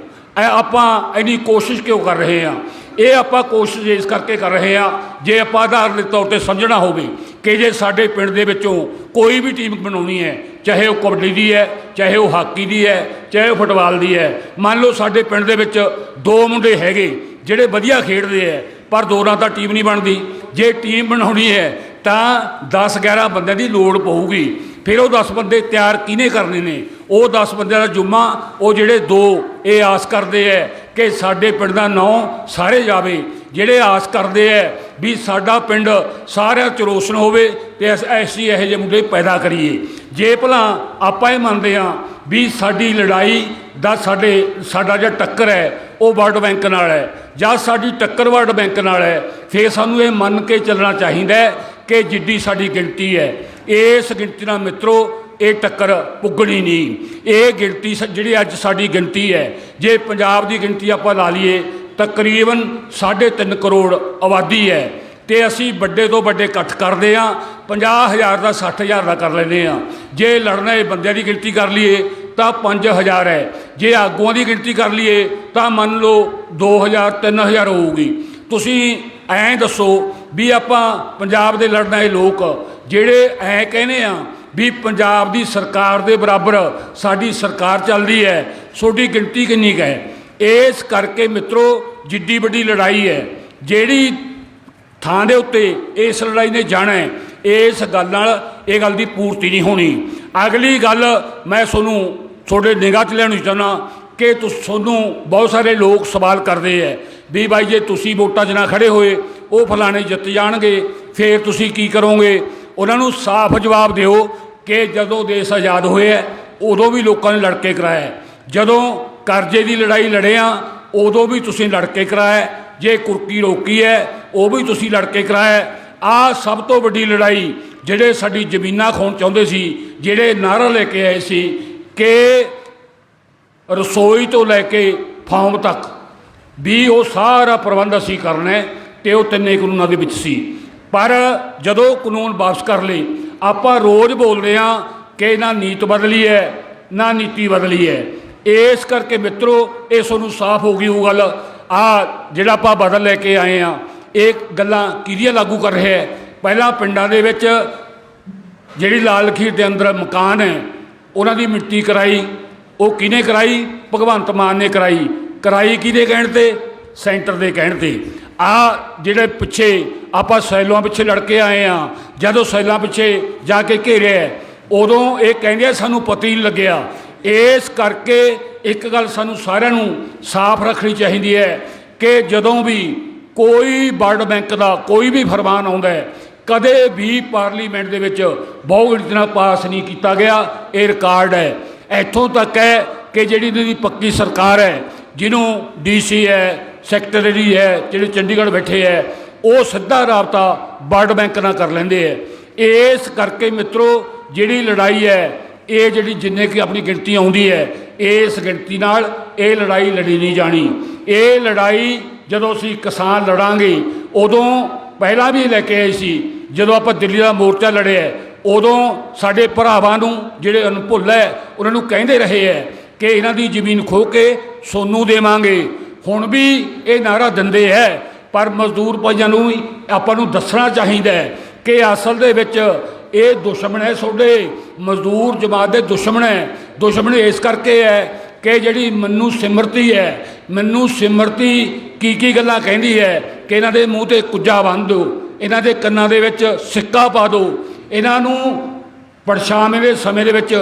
ਆਪਾਂ ਇੰਨੀ ਕੋਸ਼ਿਸ਼ ਕਿਉਂ ਕਰ ਰਹੇ ਆ ਇਹ ਆਪਾਂ ਕੋਸ਼ਿਸ਼ ਇਸ ਕਰਕੇ ਕਰ ਰਹੇ ਆ ਜੇ ਆਪਾਂ ਆਧਾਰ ਦੇ ਤੌਰ ਤੇ ਸਮਝਣਾ ਹੋਵੇ ਕਿ ਜੇ ਸਾਡੇ ਪਿੰਡ ਦੇ ਵਿੱਚੋਂ ਕੋਈ ਵੀ ਟੀਮ ਬਣਾਉਣੀ ਹੈ, ਚਾਹੇ ਉਹ ਕਬੱਡੀ ਦੀ ਹੈ, ਚਾਹੇ ਉਹ ਹਾਕੀ ਦੀ ਹੈ, ਚਾਹੇ ਉਹ ਫੁੱਟਬਾਲ ਦੀ ਹੈ, ਮੰਨ ਲਓ ਸਾਡੇ ਪਿੰਡ ਦੇ ਵਿੱਚ ਦੋ ਮੁੰਡੇ ਹੈਗੇ, ਜਿਹੜੇ ਵਧੀਆ ਖੇਡਦੇ ਹੈ, ਪਰ ਦੋ ਦੋਨਾਂ ਤਾਂ ਟੀਮ ਨਹੀਂ ਬਣਦੀ। ਜੇ ਟੀਮ ਬਣਾਉਣੀ ਹੈ, ਤਾਂ 10 11 ਬੰਦਿਆਂ ਦੀ ਲੋੜ ਪਊਗੀ। ਫਿਰ ਉਹ 10 ਬੰਦੇ ਤਿਆਰ ਕਿਹਨੇ ਕਰਨੇ ਨੇ? ਉਹ 10 ਬੰਦਿਆਂ ਦਾ ਜੁਮਾ, ਉਹ ਜਿਹੜੇ ਦੋ ਇਹ ਆਸ ਕਰਦੇ ਐ ਕਿ ਸਾਡੇ ਪਿੰਡ ਦਾ ਨਾਂ ਸਾਰੇ ਜਾਵੇ, ਜਿਹੜੇ ਆਸ ਕਰਦੇ ਐ ਵੀ ਸਾਡਾ ਪਿੰਡ ਸਾਰਿਆਂ ਚ ਰੋਸ਼ਨ ਹੋਵੇ ਤੇ ਐਸ ਐਸੀ ਇਹੋ ਜਿਹੇ ਮੁੰਡੇ ਪੈਦਾ ਕਰੀਏ। ਜੇ ਭਲਾ ਆਪਾਂ ਇਹ ਮੰਨਦੇ ਹਾਂ ਵੀ ਸਾਡੀ ਲੜਾਈ ਦਾ ਸਾਡੇ, ਸਾਡਾ ਜਿਹੜਾ ਟੱਕਰ ਹੈ ਉਹ ਵਰਲਡ ਬੈਂਕ ਨਾਲ ਹੈ ਜਾਂ ਸਾਡੀ ਟੱਕਰ ਵਰਲਡ ਬੈਂਕ ਨਾਲ ਹੈ ਫਿਰ ਸਾਨੂੰ ਇਹ ਮੰਨ ਕੇ ਚੱਲਣਾ ਚਾਹੀਦਾ ਕਿ ਜਿੱਡੀ ਸਾਡੀ ਗਿਣਤੀ ਹੈ ਇਸ ਗਿਣਤੀ ਨਾਲ ਮਿੱਤਰੋ ਇਹ ਟੱਕਰ ਪੁੱਗਣੀ ਨਹੀਂ। ਇਹ ਗਿਣਤੀ ਸ- ਜਿਹੜੀ ਅੱਜ ਸਾਡੀ ਗਿਣਤੀ ਹੈ, ਜੇ ਪੰਜਾਬ ਦੀ ਗਿਣਤੀ ਆਪਾਂ ਲਾ ਲਈਏ, ਤਕਰੀਬਨ 3.5 ਕਰੋੜ ਆਬਾਦੀ ਹੈ ਤੇ ਅਸੀਂ ਵੱਡੇ ਤੋਂ ਵੱਡੇ ਇਕੱਠ ਕਰਦੇ ਹਾਂ 50000 ਦਾ 60000 ਦਾ ਕਰ ਲੈਂਦੇ ਹਾਂ। ਜੇ ਲੜਨਾ ਇਹ ਬੰਦਿਆਂ ਦੀ ਗਿਣਤੀ ਕਰ ਲਈਏ, ਤਾਂ 5000 ਹੈ। ਜੇ ਆਗੂਆਂ ਦੀ ਗਿਣਤੀ ਕਰ ਲਈਏ, ਤਾਂ ਮੰਨ ਲਓ 2000 3000 ਹੋਊਗੀ। ਤੁਸੀਂ ਐਂ ਦੱਸੋ ਵੀ ਆਪਾਂ ਪੰਜਾਬ ਦੇ ਲੜਨ ਆਏ ਲੋਕ, ਜਿਹੜੇ ਐਂ ਕਹਿੰਦੇ ਆ ਵੀ ਪੰਜਾਬ ਦੀ ਸਰਕਾਰ ਦੇ ਬਰਾਬਰ ਸਾਡੀ ਸਰਕਾਰ ਚੱਲਦੀ ਹੈ, ਤੁਹਾਡੀ ਗਿਣਤੀ ਕਿੰਨੀ ਕੁ ਹੈ? ਇਸ ਕਰਕੇ ਮਿੱਤਰੋ, ਜਿੱਡੀ ਵੱਡੀ ਲੜਾਈ ਹੈ, ਜਿਹੜੀ ਥਾਂ ਦੇ ਉੱਤੇ ਇਸ ਲੜਾਈ ਨੇ ਜਾਣਾ ਹੈ, ਇਸ ਗੱਲ ਨਾਲ ਇਹ ਗੱਲ ਦੀ ਪੂਰਤੀ ਨਹੀਂ ਹੋਣੀ। ਅਗਲੀ ਗੱਲ ਮੈਂ ਤੁਹਾਨੂੰ ਤੁਹਾਡੇ ਨਿਗਾਹ 'ਚ ਲੈਣੀ ਚਾਹੁੰਦਾ ਕਿ ਤੁਹਾਨੂੰ ਬਹੁਤ ਸਾਰੇ ਲੋਕ ਸਵਾਲ ਕਰਦੇ ਐ ਵੀ ਬਾਈ ਜੇ ਤੁਸੀਂ ਵੋਟਾਂ 'ਚ ਨਾ ਖੜੇ ਹੋਏ, ਉਹ ਫਲਾਣੇ ਜਿੱਤ ਜਾਣਗੇ, ਫੇਰ ਤੁਸੀਂ ਕੀ ਕਰੋਗੇ? ਉਹਨਾਂ ਨੂੰ ਸਾਫ਼ ਜਵਾਬ ਦਿਓ ਕਿ ਜਦੋਂ ਦੇਸ਼ ਆਜ਼ਾਦ ਹੋਇਆ ਉਦੋਂ ਵੀ ਲੋਕਾਂ ਨੇ ਲੜ ਕੇ ਕਰਾਇਆ ਜਦੋਂ ਕਰਜ਼ੇ ਦੀ ਲੜਾਈ ਲੜਿਆ ਉਦੋਂ ਵੀ ਤੁਸੀਂ ਲੜ ਕੇ ਕਰਾਇਆ ਜੇ ਕੁਰਕੀ ਰੋਕੀ ਹੈ, ਉਹ ਵੀ ਤੁਸੀਂ ਲੜ ਕੇ ਕਰਾਇਆ ਆ ਸਭ ਤੋਂ ਵੱਡੀ ਲੜਾਈ ਜਿਹੜੇ ਸਾਡੀ ਜ਼ਮੀਨਾਂ ਖੋਣ ਚਾਹੁੰਦੇ ਸੀ, ਜਿਹੜੇ ਨਾਰਾ ਲੈ ਕੇ ਆਏ ਸੀ ਕਿ ਰਸੋਈ ਤੋਂ ਲੈ ਕੇ ਫਾਰਮ ਤੱਕ, ਵੀ ਉਹ ਸਾਰਾ ਪ੍ਰਬੰਧ ਅਸੀਂ ਕਰਨਾ ਹੈ ਤੇ ਉਹ ਤਿੰਨੇ ਕਾਨੂੰਨਾਂ ਦੇ ਵਿੱਚ ਸੀ। ਪਰ ਜਦੋਂ ਕਾਨੂੰਨ ਵਾਪਸ ਕਰ ਲਏ ਆਪਾਂ ਰੋਜ਼ ਬੋਲਦੇ ਹਾਂ ਕਿ ਨਾ ਨੀਤ ਬਦਲੀ ਹੈ, ਨਾ ਨੀਤੀ ਬਦਲੀ ਹੈ। ਇਸ ਕਰਕੇ ਮਿੱਤਰੋ, ਇਹ ਤੁਹਾਨੂੰ ਸਾਫ਼ ਹੋ ਗਈ ਉਹ ਗੱਲ। ਆ ਜਿਹੜਾ ਆਪਾਂ ਬਦਲ ਲੈ ਕੇ ਆਏ ਆ ਇਹ ਗੱਲਾਂ ਕਿਹਦੀਆਂ ਲਾਗੂ ਕਰ ਰਿਹਾ ਹੈ? ਪਹਿਲਾਂ ਪਿੰਡਾਂ ਦੇ ਵਿੱਚ ਜਿਹੜੀ ਲਾਲ ਲਖੀਰ ਦੇ ਅੰਦਰ ਮਕਾਨ ਹੈ, ਉਹਨਾਂ ਦੀ ਮਿੱਟੀ ਕਰਾਈ। ਉਹ ਕਿਹਨੇ ਕਰਾਈ? ਭਗਵੰਤ ਮਾਨ ਨੇ ਕਰਾਈ। ਕਰਾਈ ਕਿਹਦੇ ਕਹਿਣ ਤੇ? ਸੈਂਟਰ ਦੇ ਕਹਿਣ ਤੇ। ਆ ਜਿਹੜੇ ਪਿੱਛੇ ਆਪਾਂ ਸੈਲਾਂ ਪਿੱਛੇ ਲੜ ਕੇ ਆਏ ਆ, ਜਦੋਂ ਸੈਲਾਂ ਪਿੱਛੇ ਜਾ ਕੇ ਘੇਰਿਆ, ਉਦੋਂ ਇਹ ਕਹਿੰਦੇ ਆ ਸਾਨੂੰ ਪਤਾ ਹੀ ਨਹੀਂ ਲੱਗਿਆ। ਇਸ ਕਰਕੇ ਇੱਕ ਗੱਲ ਸਾਨੂੰ ਸਾਰਿਆਂ ਨੂੰ ਸਾਫ਼ ਰੱਖਣੀ ਚਾਹੀਦੀ ਹੈ ਕਿ ਜਦੋਂ ਵੀ ਕੋਈ ਵਰਲਡ ਬੈਂਕ ਦਾ ਕੋਈ ਵੀ ਫਰਮਾਨ ਆਉਂਦਾ ਹੈ, ਕਦੇ ਵੀ ਪਾਰਲੀਮੈਂਟ ਦੇ ਵਿੱਚ ਬਹੁਗਿਣਤੀ ਨਾਲ ਪਾਸ ਨਹੀਂ ਕੀਤਾ ਗਿਆ, ਇਹ ਰਿਕਾਰਡ ਹੈ। ਇੱਥੋਂ ਤੱਕ ਹੈ ਕਿ ਜਿਹੜੀ ਇਹਨਾਂ ਦੀ ਪੱਕੀ ਸਰਕਾਰ ਹੈ, ਜਿਹਨੂੰ ਡੀਸੀ ਹੈ ਸੈਕਟਰੀ ਹੈ, ਜਿਹੜੇ ਚੰਡੀਗੜ੍ਹ ਬੈਠੇ ਹੈ, ਉਹ ਸਿੱਧਾ ਰਾਬਤਾ ਵਰਲਡ ਬੈਂਕ ਨਾਲ ਕਰ ਲੈਂਦੇ ਹੈ। ਇਸ ਕਰਕੇ ਮਿੱਤਰੋ, ਜਿਹੜੀ ਲੜਾਈ ਹੈ, ਇਹ ਜਿਹੜੀ ਜਿੰਨੇ ਕਿ ਆਪਣੀ ਗਿਣਤੀ ਆਉਂਦੀ ਹੈ, ਇਸ ਗਿਣਤੀ ਨਾਲ ਇਹ ਲੜਾਈ ਲੜੀ ਨਹੀਂ ਜਾਣੀ। ਇਹ ਲੜਾਈ ਜਦੋਂ ਅਸੀਂ ਕਿਸਾਨ ਲੜਾਂਗੇ, ਉਦੋਂ ਪਹਿਲਾਂ ਵੀ ਲੈ ਕੇ ਆਏ ਸੀ, ਜਦੋਂ ਆਪਾਂ ਦਿੱਲੀ ਦਾ ਮੋਰਚਾ ਲੜਿਆ, ਉਦੋਂ ਸਾਡੇ ਭਰਾਵਾਂ ਨੂੰ ਜਿਹੜੇ ਅਨਭੁੱਲ ਹੈ, ਉਹਨਾਂ ਨੂੰ ਕਹਿੰਦੇ ਰਹੇ ਹੈ ਕਿ ਇਹਨਾਂ ਦੀ ਜ਼ਮੀਨ ਖੋ ਕੇ ਸੋਨੂੰ ਦੇਵਾਂਗੇ। ਹੁਣ ਵੀ ਇਹ ਨਾਰਾ ਦਿੰਦੇ ਹੈ ਪਰ ਮਜ਼ਦੂਰ ਭਾਈਆਂ ਨੂੰ ਆਪਾਂ ਨੂੰ ਦੱਸਣਾ ਚਾਹੀਦਾ ਹੈ ਕਿ ਅਸਲ ਦੇ ਵਿੱਚ ਇਹ ਦੁਸ਼ਮਣ ਹੈ ਤੁਹਾਡੇ, ਮਜ਼ਦੂਰ ਜਮਾਤ ਦੇ ਦੁਸ਼ਮਣ ਹੈ ਦੁਸ਼ਮਣ ਇਸ ਕਰਕੇ ਹੈ ਕਿ ਜਿਹੜੀ ਮੰਨੂ ਸਿਮਰਤੀ ਹੈ ਮੰਨੂ ਸਿਮਰਤੀ ਕੀ ਕੀ ਗੱਲਾਂ ਕਹਿੰਦੀ ਹੈ ਕਿ ਇਹਨਾਂ ਦੇ ਮੂੰਹ ਤੇ ਕੁੱਜਾ ਬੰਨ੍ਹ ਦਿਓ, ਇਹਨਾਂ ਦੇ ਕੰਨਾਂ ਦੇ ਵਿੱਚ ਸਿੱਕਾ ਪਾ ਦਿਓ। ਇਹਨਾਂ ਨੂੰ ਪਰਛਾਵੇਂ ਦੇ ਸਮੇਂ ਦੇ ਵਿੱਚ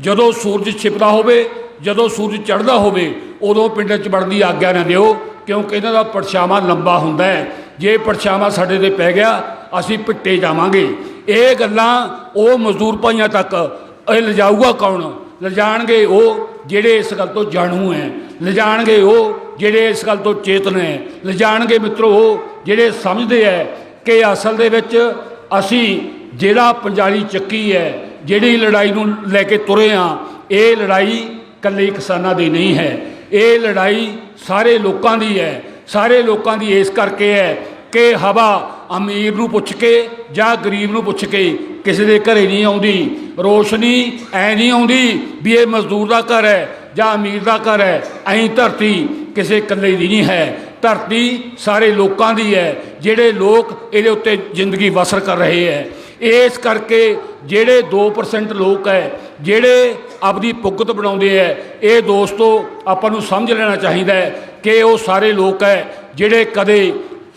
ਜਦੋਂ ਸੂਰਜ ਛਿਪਦਾ ਹੋਵੇ ਜਦੋਂ ਸੂਰਜ ਚੜ੍ਹਦਾ ਹੋਵੇ, ਉਦੋਂ ਪਿੰਡ 'ਚ ਵੜਨ ਦੀ ਆਗਿਆ ਨਾ ਦਿਓ, ਕਿਉਂਕਿ ਇਹਨਾਂ ਦਾ ਪਰਛਾਵਾਂ ਲੰਬਾ ਹੁੰਦਾ ਹੈ। ਜੇ ਪਰਛਾਵਾਂ ਸਾਡੇ ਤੇ ਪੈ ਗਿਆ, ਅਸੀਂ ਪਿੱਟੇ ਜਾਵਾਂਗੇ। ਇਹ ਗੱਲਾਂ ਉਹ ਮਜ਼ਦੂਰ ਭਾਈਆਂ ਤੱਕ, ਇਹ ਲਿਜਾਊਗਾ ਕੌਣ? ਲਿਜਾਣਗੇ ਉਹ ਜਿਹੜੇ ਇਸ ਗੱਲ ਤੋਂ ਜਾਣੂ ਹੈ। ਲਿਜਾਣਗੇ ਉਹ ਜਿਹੜੇ ਇਸ ਗੱਲ ਤੋਂ ਚੇਤਨ ਹੈ। ਲਿਜਾਣਗੇ ਮਿੱਤਰੋ, ਉਹ ਜਿਹੜੇ ਸਮਝਦੇ ਹੈ ਕਿ ਅਸਲ ਦੇ ਵਿੱਚ ਅਸੀਂ ਜਿਹੜਾ ਪੰਜਾਲੀ ਚੱਕੀ ਹੈ, ਜਿਹੜੀ ਲੜਾਈ ਨੂੰ ਲੈ ਕੇ ਤੁਰੇ ਆ ਇਹ ਲੜਾਈ ਇਕੱਲੇ ਕਿਸਾਨਾਂ ਦੀ ਨਹੀਂ ਹੈ। ਇਹ ਲੜਾਈ ਸਾਰੇ ਲੋਕਾਂ ਦੀ ਹੈ। ਸਾਰੇ ਲੋਕਾਂ ਦੀ ਇਸ ਕਰਕੇ ਹੈ ਕਿ ਹਵਾ ਅਮੀਰ ਨੂੰ ਪੁੱਛ ਕੇ ਜਾਂ ਗਰੀਬ ਨੂੰ ਪੁੱਛ ਕੇ ਕਿਸੇ ਦੇ ਘਰੇ ਨਹੀਂ ਆਉਂਦੀ। ਰੋਸ਼ਨੀ ਐ ਨਹੀਂ ਆਉਂਦੀ ਵੀ ਇਹ ਮਜ਼ਦੂਰ ਦਾ ਘਰ ਹੈ ਜਾਂ ਅਮੀਰ ਦਾ ਘਰ ਹੈ। ਐਂ ਧਰਤੀ ਕਿਸੇ ਇਕੱਲੇ ਦੀ ਨਹੀਂ ਹੈ। ਧਰਤੀ ਸਾਰੇ ਲੋਕਾਂ ਦੀ ਹੈ। ਜਿਹੜੇ ਲੋਕ ਇਹਦੇ ਉੱਤੇ ਜ਼ਿੰਦਗੀ ਬਸਰ ਕਰ ਰਹੇ ਹੈ। ਇਸ ਕਰਕੇ ਜਿਹੜੇ 2% ਲੋਕ ਹੈ, ਜਿਹੜੇ ਆਪਦੀ ਪੁੱਗਤ ਬਣਾਉਂਦੇ ਹੈ ਇਹ ਦੋਸਤੋ, ਆਪਾਂ ਨੂੰ ਸਮਝ ਲੈਣਾ ਚਾਹੀਦਾ ਹੈ ਕਿ ਉਹ ਸਾਰੇ ਲੋਕ ਹੈ ਜਿਹੜੇ ਕਦੇ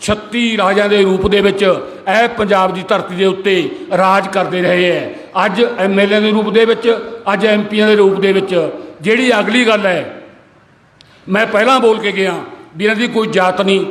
36 ਰਾਜਿਆਂ ਦੇ ਰੂਪ ਦੇ ਵਿੱਚ ਇਹ ਪੰਜਾਬ ਦੀ ਧਰਤੀ ਦੇ ਉੱਤੇ ਰਾਜ ਕਰਦੇ ਰਹੇ ਹੈ ਅੱਜ ਐਮਐਲਏ ਦੇ ਰੂਪ ਦੇ ਵਿੱਚ, ਅੱਜ ਐਮਪੀਆਂ ਦੇ ਰੂਪ ਦੇ ਵਿੱਚ। ਜਿਹੜੀ ਅਗਲੀ ਗੱਲ ਹੈ ਮੈਂ ਪਹਿਲਾਂ ਬੋਲ ਕੇ ਗਿਆ ਵੀ ਇਹਨਾਂ ਦੀ ਕੋਈ ਜਾਤ ਨਹੀਂ,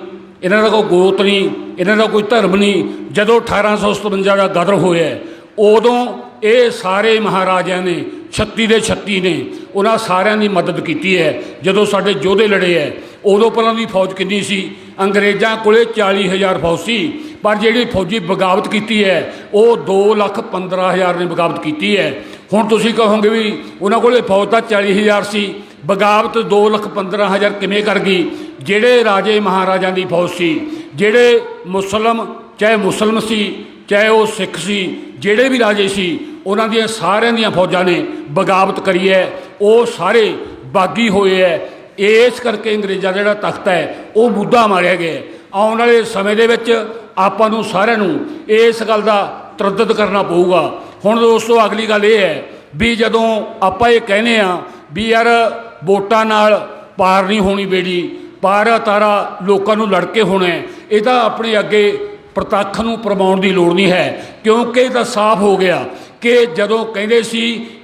ਇਹਨਾਂ ਦਾ ਕੋਈ ਗੋਤ ਨਹੀਂ, ਇਹਨਾਂ ਦਾ ਕੋਈ ਧਰਮ ਨਹੀਂ। ਜਦੋਂ 1857 ਦਾ ਗਦਰ ਹੋਇਆ, ਉਦੋਂ ਇਹ ਸਾਰੇ ਮਹਾਰਾਜਿਆਂ ਨੇ 36 ਦੇ 36 ਨੇ। ਉਹਨਾਂ ਸਾਰਿਆਂ ਦੀ ਮਦਦ ਕੀਤੀ ਹੈ। ਜਦੋਂ ਸਾਡੇ ਯੋਧੇ ਲੜੇ ਹੈ, ਉਦੋਂ ਪਹਿਲਾਂ ਦੀ ਫੌਜ ਕਿੰਨੀ ਸੀ? ਅੰਗਰੇਜ਼ਾਂ ਕੋਲੇ 40000 ਫੌਜ ਸੀ। ਪਰ ਜਿਹੜੀ ਫੌਜੀ ਬਗਾਵਤ ਕੀਤੀ ਹੈ, ਉਹ 2 ਲੱਖ 15000 ਨੇ ਬਗਾਵਤ ਕੀਤੀ ਹੈ। ਹੁਣ ਤੁਸੀਂ ਕਹੋਗੇ ਵੀ ਉਹਨਾਂ ਕੋਲੇ ਫੌਜ ਤਾਂ 40000 ਸੀ। ਬਗਾਵਤ 2 ਲੱਖ 15000 ਕਿਵੇਂ ਕਰ ਗਈ? ਜਿਹੜੇ ਰਾਜੇ ਮਹਾਰਾਜਾਂ ਦੀ ਫੌਜ ਸੀ, ਜਿਹੜੇ ਮੁਸਲਮ, ਚਾਹੇ ਮੁਸਲਮ ਸੀ, ਚਾਹੇ ਉਹ ਸਿੱਖ ਸੀ, ਜਿਹੜੇ ਵੀ ਰਾਜੇ ਸੀ ਉਹਨਾਂ ਦੀਆਂ ਸਾਰਿਆਂ ਦੀਆਂ ਫੌਜਾਂ ਨੇ ਬਗਾਵਤ ਕਰੀ ਹੈ। ਉਹ ਸਾਰੇ ਬਾਗੀ ਹੋਏ ਹੈ। ਇਸ ਕਰਕੇ ਅੰਗਰੇਜ਼ਾਂ ਦਾ ਜਿਹੜਾ ਤਖਤ ਹੈ, ਉਹ ਮੁੱਦਾ ਮਾਰਿਆ ਗਿਆ ਆਉਣ ਵਾਲੇ ਸਮੇਂ ਦੇ ਵਿੱਚ ਆਪਾਂ ਨੂੰ ਸਾਰਿਆਂ ਨੂੰ ਇਸ ਗੱਲ ਦਾ ਤਰੱਦਦ ਕਰਨਾ ਪਊਗਾ। ਹੁਣ ਦੋਸਤੋ, ਅਗਲੀ ਗੱਲ ਇਹ ਹੈ ਵੀ ਜਦੋਂ ਆਪਾਂ ਇਹ ਕਹਿੰਦੇ ਆ ਵੀ ਯਾਰ ਵੋਟਾਂ ਨਾਲ ਪਾਰ ਨਹੀਂ ਹੋਣੀ ਬੇੜੀ, ਪਾਰ ਤਾਰਾ ਲੋਕਾਂ ਨੂੰ ਲੜਕੇ ਹੋਣਾ ਇਹ ਤਾਂ ਆਪਣੇ ਅੱਗੇ ਪ੍ਰਤੱਖ ਨੂੰ ਪ੍ਰਮਾਉਣ ਦੀ ਲੋੜ ਨਹੀਂ ਹੈ। ਕਿਉਂਕਿ ਇਹ ਤਾਂ ਸਾਫ਼ ਹੋ ਗਿਆ ਕਿ ਜਦੋਂ ਕਹਿੰਦੇ ਸੀ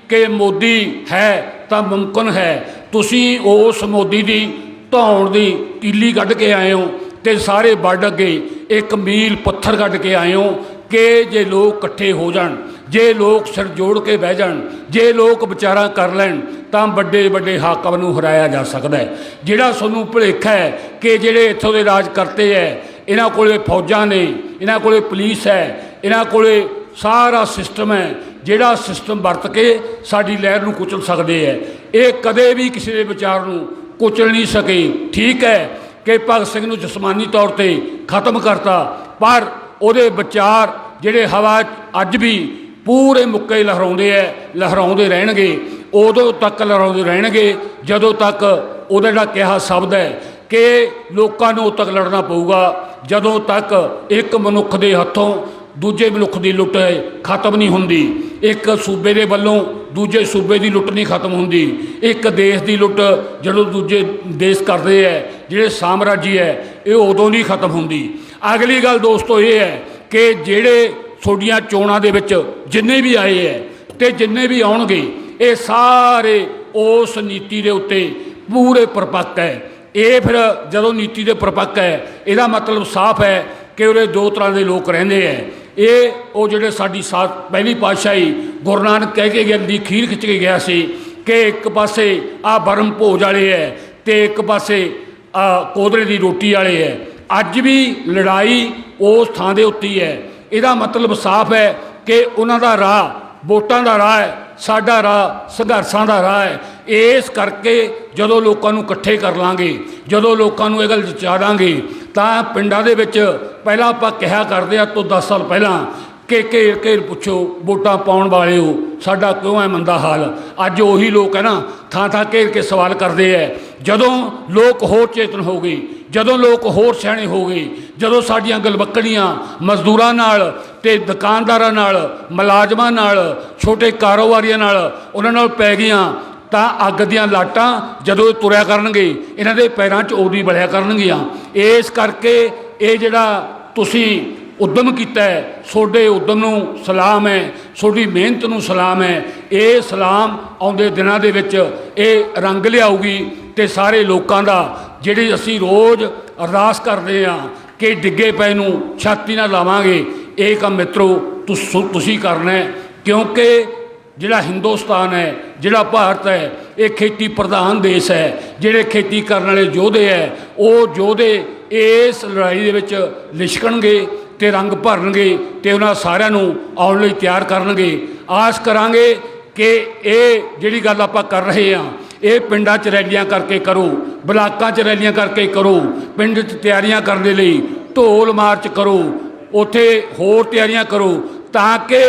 ਕਿ ਮੋਦੀ ਹੈ ਤਾਂ ਮੁਮਕਨ ਹੈ, ਤੁਸੀਂ ਉਸ ਮੋਦੀ ਦੀ ਧੌਣ ਦੀ ਕੀਲੀ ਕੱਢ ਕੇ ਆਏ ਹੋ ਤੇ ਸਾਰੇ ਵੱਡ ਅੱਗੇ ਇੱਕ ਮੀਲ ਪੱਥਰ ਕੱਢ ਕੇ ਆਏ ਹੋ ਕਿ ਜੇ ਲੋਕ ਇਕੱਠੇ ਹੋ ਜਾਣ, ਜੇ ਲੋਕ ਸਿਰ ਜੋੜ ਕੇ ਬਹਿ ਜਾਣ, ਜੇ ਲੋਕ ਵਿਚਾਰਾਂ ਕਰ ਲੈਣ, ਤਾਂ ਵੱਡੇ ਵੱਡੇ ਹਾਕਮ ਨੂੰ ਹਰਾਇਆ ਜਾ ਸਕਦਾ ਹੈ। ਜਿਹੜਾ ਤੁਹਾਨੂੰ ਭੁਲੇਖਾ ਹੈ ਕਿ ਜਿਹੜੇ ਇੱਥੋਂ ਦੇ ਰਾਜ ਕਰਤੇ ਹੈ, ਇਹਨਾਂ ਕੋਲੇ ਫੌਜਾਂ ਨੇ, ਇਹਨਾਂ ਕੋਲੇ ਪੁਲਿਸ ਹੈ, ਇਹਨਾਂ ਕੋਲੇ ਸਾਰਾ ਸਿਸਟਮ ਹੈ ਜਿਹੜਾ ਸਿਸਟਮ ਵਰਤ ਕੇ ਸਾਡੀ ਲਹਿਰ ਨੂੰ ਕੁਚਲ ਸਕਦੇ ਹੈ ਇਹ ਕਦੇ ਵੀ ਕਿਸੇ ਦੇ ਵਿਚਾਰ ਨੂੰ ਕੁਚਲ ਨਹੀਂ ਸਕੇ। ਠੀਕ ਹੈ ਕਿ ਭਗਤ ਸਿੰਘ ਨੂੰ ਜਿਸਮਾਨੀ ਤੌਰ ਤੇ ਖਤਮ ਕਰਤਾ, ਪਰ ਉਹਦੇ ਵਿਚਾਰ ਜਿਹੜੇ ਹਵਾ ਅੱਜ ਵੀ ਪੂਰੇ ਮੁੱਕੇ ਲਹਿਰਾਉਂਦੇ ਐ, ਲਹਿਰਾਉਂਦੇ ਰਹਿਣਗੇ। ਉਦੋਂ ਤੱਕ ਲਹਿਰਾਉਂਦੇ ਰਹਿਣਗੇ, ਜਦੋਂ ਤੱਕ ਉਹਦਾ ਜਿਹੜਾ ਕਿਹਾ ਸ਼ਬਦ ਹੈ ਕਿ ਲੋਕਾਂ ਨੂੰ ਉਦੋਂ ਤੱਕ ਲੜਨਾ ਪਊਗਾ। ਜਦੋਂ ਤੱਕ ਇੱਕ ਮਨੁੱਖ ਦੇ ਹੱਥੋਂ ਦੂਜੇ ਮਨੁੱਖ ਦੀ ਲੁੱਟ ਖਤਮ ਨਹੀਂ ਹੁੰਦੀ। ਇੱਕ ਸੂਬੇ ਦੇ ਵੱਲੋਂ ਦੂਜੇ ਸੂਬੇ ਦੀ ਲੁੱਟ ਨਹੀਂ ਖਤਮ ਹੁੰਦੀ। ਇੱਕ ਦੇਸ਼ ਦੀ ਲੁੱਟ ਜਦੋਂ ਦੂਜੇ ਦੇਸ਼ ਕਰਦੇ ਹੈ ਜਿਹੜੇ ਸਾਮਰਾਜੀ ਹੈ ਇਹ ਉਦੋਂ ਨਹੀਂ ਖਤਮ ਹੁੰਦੀ। ਅਗਲੀ ਗੱਲ ਦੋਸਤੋ ਇਹ ਹੈ ਕਿ ਜਿਹੜੇ ਤੁਹਾਡੀਆਂ ਚੋਣਾਂ ਦੇ ਵਿੱਚ ਜਿੰਨੇ ਵੀ ਆਏ ਹੈ ਤੇ ਜਿੰਨੇ ਵੀ ਆਉਣਗੇ, ਇਹ ਸਾਰੇ ਉਸ ਨੀਤੀ ਦੇ ਉੱਤੇ ਪੂਰੇ ਪਰਪੱਕ ਹੈ ਇਹ ਫਿਰ ਜਦੋਂ ਨੀਤੀ ਦੇ ਪਰਪੱਕ ਹੈ ਇਹਦਾ ਮਤਲਬ ਸਾਫ਼ ਹੈ ਕਿ ਉਹਦੇ ਦੋ ਤਰ੍ਹਾਂ ਦੇ ਲੋਕ ਰਹਿੰਦੇ ਹੈ ਇਹ ਉਹ ਜਿਹੜੇ ਸਾਡੀ ਸਾਥ ਪਹਿਲੀ ਪਾਤਸ਼ਾਹੀ ਗੁਰੂ ਨਾਨਕ ਕਹਿ ਕੇ ਗਿਆ ਦੀ ਖੀਰ ਖਿੱਚ ਕੇ ਗਿਆ ਸੀ ਕਿ ਇੱਕ ਪਾਸੇ ਆ ਬਰਮ ਭੋਜ ਵਾਲੇ ਹੈ ਤੇ ਇੱਕ ਪਾਸੇ ਆ ਕੋਦਰੇ ਦੀ ਰੋਟੀ ਵਾਲੇ ਹੈ। ਅੱਜ ਵੀ ਲੜਾਈ ਉਸ ਥਾਂ ਦੇ ਉੱਤੇ ਹੈ। ਇਹਦਾ ਮਤਲਬ ਸਾਫ਼ ਹੈ ਕਿ ਉਹਨਾਂ ਦਾ ਰਾਹ, ਵੋਟਾਂ ਦਾ ਰਾਹ ਹੈ, ਸਾਡਾ ਰਾਹ, ਸੰਘਰਸ਼ਾਂ ਦਾ ਰਾਹ ਹੈ। ਇਸ ਕਰਕੇ ਜਦੋਂ ਲੋਕਾਂ ਨੂੰ ਇਕੱਠੇ ਕਰ ਲਾਂਗੇ, ਜਦੋਂ ਲੋਕਾਂ ਨੂੰ ਇਹ ਗੱਲ ਜਚਾ ਦਾਂਗੇ ਤਾਂ ਪਿੰਡਾਂ ਦੇ ਵਿੱਚ ਪਹਿਲਾਂ ਆਪਾਂ ਕਿਹਾ ਕਰਦੇ ਆ ਤੋਂ 10 ਸਾਲ ਪਹਿਲਾਂ ਕਿ ਘੇਰ ਘੇਰ ਪੁੱਛੋ ਵੋਟਾਂ ਪਾਉਣ ਵਾਲਿਓ, ਸਾਡਾ ਕਿਉਂ ਹੈ ਮੰਦਾ ਹਾਲ? ਅੱਜ ਉਹੀ ਲੋਕ ਹੈ ਨਾ ਥਾਂ ਥਾਂ ਘੇਰ ਕੇ ਸਵਾਲ ਕਰਦੇ ਐ। ਜਦੋਂ ਲੋਕ ਹੋਰ ਚੇਤਨ ਹੋ ਗਏ, ਜਦੋਂ ਲੋਕ ਹੋਰ ਸਿਆਣੇ ਹੋ ਗਏ, ਜਦੋਂ ਸਾਡੀਆਂ ਗਲਬੱਕੜੀਆਂ ਮਜ਼ਦੂਰਾਂ ਨਾਲ ਤੇ ਦੁਕਾਨਦਾਰਾਂ ਨਾਲ, ਮੁਲਾਜ਼ਮਾਂ ਨਾਲ, ਛੋਟੇ ਕਾਰੋਬਾਰੀਆਂ ਨਾਲ ਉਹਨਾਂ ਨਾਲ ਪੈ ਗਈਆਂ ਤਾਂ ਅੱਗ ਦੀਆਂ ਲਾਟਾਂ ਜਦੋਂ ਇਹ ਤੁਰਿਆ ਕਰਨਗੇ, ਇਹਨਾਂ ਦੇ ਪੈਰਾਂ 'ਚ ਉਹਦੀ ਬਲਿਆ ਕਰਨਗੀਆਂ। ਇਸ ਕਰਕੇ ਇਹ ਜਿਹੜਾ ਤੁਸੀਂ ਉਦਮ ਕੀਤਾ ਹੈ, ਤੁਹਾਡੇ ਉਦਮ ਨੂੰ ਸਲਾਮ ਹੈ, ਤੁਹਾਡੀ ਮਿਹਨਤ ਨੂੰ ਸਲਾਮ ਹੈ। ਇਹ ਸਲਾਮ ਆਉਂਦੇ ਦਿਨਾਂ ਦੇ ਵਿੱਚ ਇਹ ਰੰਗ ਲਿਆਊਗੀ ਤੇ ਸਾਰੇ ਲੋਕਾਂ ਦਾ, ਜਿਹੜੇ ਅਸੀਂ ਰੋਜ਼ ਅਰਦਾਸ ਕਰਦੇ ਆ ਕਿ ਡਿੱਗੇ ਪਏ ਨੂੰ ਛਾਤੀ ਨਾਲ ਲਾਵਾਂਗੇ, ਇਹ ਕੰਮ ਮਿੱਤਰੋ, ਤੁਸੀਂ ਕਰਨਾ ਕਿਉਂਕਿ ਜਿਹੜਾ ਹਿੰਦੁਸਤਾਨ ਹੈ, ਜਿਹੜਾ ਭਾਰਤ ਹੈ, ਇਹ ਖੇਤੀ ਪ੍ਰਧਾਨ ਦੇਸ਼ ਹੈ, ਜਿਹੜੇ ਖੇਤੀ ਕਰਨ ਵਾਲੇ ਯੋਧੇ ਹੈ, ਉਹ ਯੋਧੇ ਇਸ ਲੜਾਈ ਦੇ ਵਿੱਚ ਲਿਸ਼ਕਣਗੇ ਤੇ ਰੰਗ ਭਰਨਗੇ ਤੇ ਉਹਨਾਂ ਸਾਰਿਆਂ ਨੂੰ ਆਉਣ ਲਈ ਤਿਆਰ ਕਰਨਗੇ। ਆਸ ਕਰਾਂਗੇ ਕਿ ਇਹ ਜਿਹੜੀ ਗੱਲ ਆਪਾਂ ਕਰ ਰਹੇ ਹਾਂ, ਇਹ ਪਿੰਡਾਂ 'ਚ ਰੈਲੀਆਂ ਕਰਕੇ ਕਰੋ, ਬਲਾਕਾਂ 'ਚ ਰੈਲੀਆਂ ਕਰਕੇ ਕਰੋ, ਪਿੰਡ 'ਚ ਤਿਆਰੀਆਂ ਕਰਨ ਦੇ ਲਈ ਢੋਲ ਮਾਰਚ ਕਰੋ, ਉੱਥੇ ਹੋਰ ਤਿਆਰੀਆਂ ਕਰੋ ਤਾਂ ਕਿ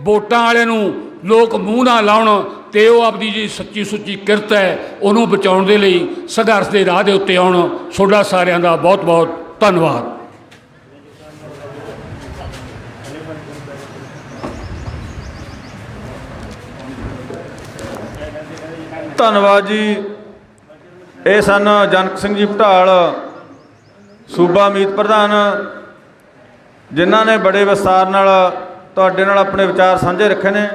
ਵੋਟਾਂ ਵਾਲਿਆਂ ਨੂੰ ਲੋਕ ਮੂੰਹ ਨਾ ਲਾਉਣ ਤੇ ਉਹ ਆਪਦੀ ਜੀ ਸੱਚੀ ਸੁੱਚੀ ਕਿਰਤ ਹੈ, ਉਹਨੂੰ ਬਚਾਉਣ ਦੇ ਲਈ ਸੰਘਰਸ਼ ਦੇ ਰਾਹ ਦੇ ਉੱਤੇ ਆਉਣ। ਤੁਹਾਡਾ ਸਾਰਿਆਂ ਦਾ ਬਹੁਤ ਬਹੁਤ ਧੰਨਵਾਦ। ਧੰਨਵਾਦ ਜੀ। ਇਹ ਸਨ ਜਨਕ ਸਿੰਘ ਜੀ ਭਟਾਲ, ਸੂਬਾ ਮੀਤ ਪ੍ਰਧਾਨ, ਜਿਨ੍ਹਾਂ ਨੇ ਬੜੇ ਵਿਸਤਾਰ ਨਾਲ ਤੁਹਾਡੇ ਨਾਲ ਆਪਣੇ ਵਿਚਾਰ ਸਾਂਝੇ ਰੱਖੇ ਨੇ।